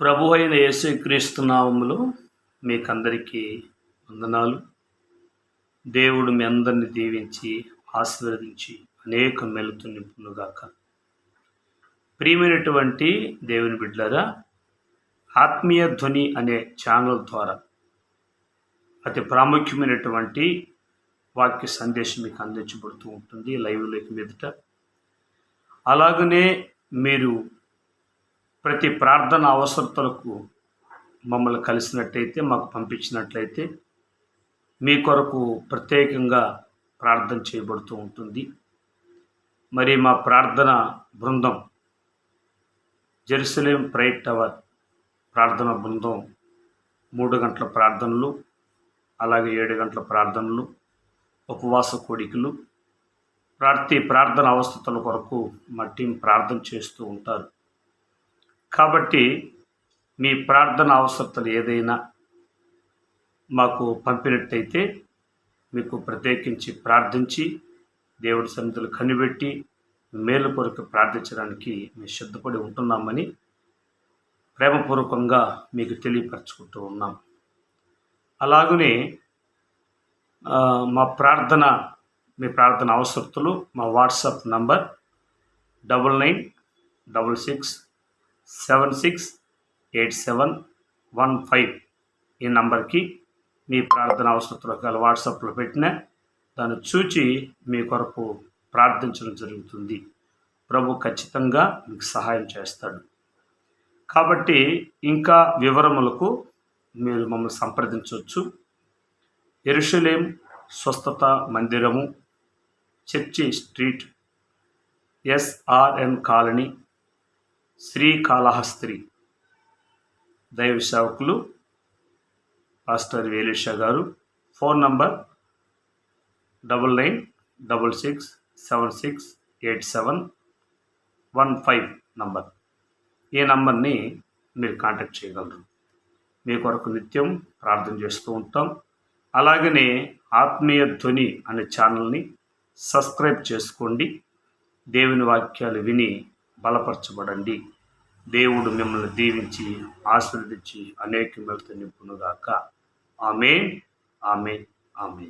ప్రభు అయిన యేసుక్రీస్తు నామములో మీకందరికీ వందనాలు. దేవుడు మీ అందరిని దీవించి ఆశీర్వదించి అనేక మెలుతు నింపునుగాక. ప్రియమైనటువంటి దేవుని బిడ్డరా ఆత్మీయ ధ్వని అనే ఛానల్ ద్వారా అతి ప్రాముఖ్యమైనటువంటి వాక్య సందేశం మీకు అందించబడుతూ ఉంటుంది లైవ్లోకి మీదట. అలాగనే మీరు ప్రతి ప్రార్థన అవసరతలకు మమ్మల్ని కలిసినట్టయితే మాకు పంపించినట్లయితే మీ కొరకు ప్రత్యేకంగా ప్రార్థన చేయబడుతూ ఉంటుంది. మరి మా ప్రార్థన బృందం జెరూసలేం ప్రైట్ టవర్ ప్రార్థన బృందం మూడు గంటల ప్రార్థనలు అలాగే ఏడు గంటల ప్రార్థనలు ఉపవాస కోడికలు ప్రతి ప్రార్థన అవస్థతల కొరకు మా టీం ప్రార్థన చేస్తూ ఉంటారు. కాబట్టి మీ ప్రార్థన అవసరతలు ఏదైనా మాకు పంపినట్టయితే మీకు ప్రత్యేకించి ప్రార్థించి దేవుడి సన్నిధులు కనిపెట్టి మేలు కొరకు ప్రార్థించడానికి మేము సిద్ధపడి ఉంటున్నామని ప్రేమపూర్వకంగా మీకు తెలియపరచుకుంటూ ఉన్నాం. అలాగనే మా ప్రార్థన మీ ప్రార్థన అవసరతలు మా WhatsApp number double nine double six seven six eight seven one five ఈ నంబర్కి మీ ప్రార్థన అవసరతలు గల వాట్సాప్లో పెట్టిన దాన్ని చూచి మీ కొరకు ప్రార్థించడం జరుగుతుంది. ప్రభు ఖచ్చితంగా మీకు సహాయం చేస్తాడు. కాబట్టి ఇంకా వివరములకు మీరు మమ్మల్ని సంప్రదించవచ్చు. ఎరుషలేం స్వస్థత మందిరము church street SRN colony Srikalahasti దైవ సేవకులు పాస్టర్ వేలేషా గారు. Phone number double nine double six seven six eight seven one five number. ఈ నంబర్ని మీరు కాంటాక్ట్ చేయగలరు. మీ కొరకు నిత్యం ప్రార్థన చేస్తూ ఉంటాం. అలాగనే ఆత్మీయ ధ్వని అనే ఛానల్ని సబ్స్క్రైబ్ చేసుకోండి. దేవుని వాక్యాలు విని బలపరచబడండి. దేవుడు మిమ్మల్ని దీవించి ఆశీర్వదించి అనేక మెలతో నింపునుగాక. ఆమె ఆమె ఆమె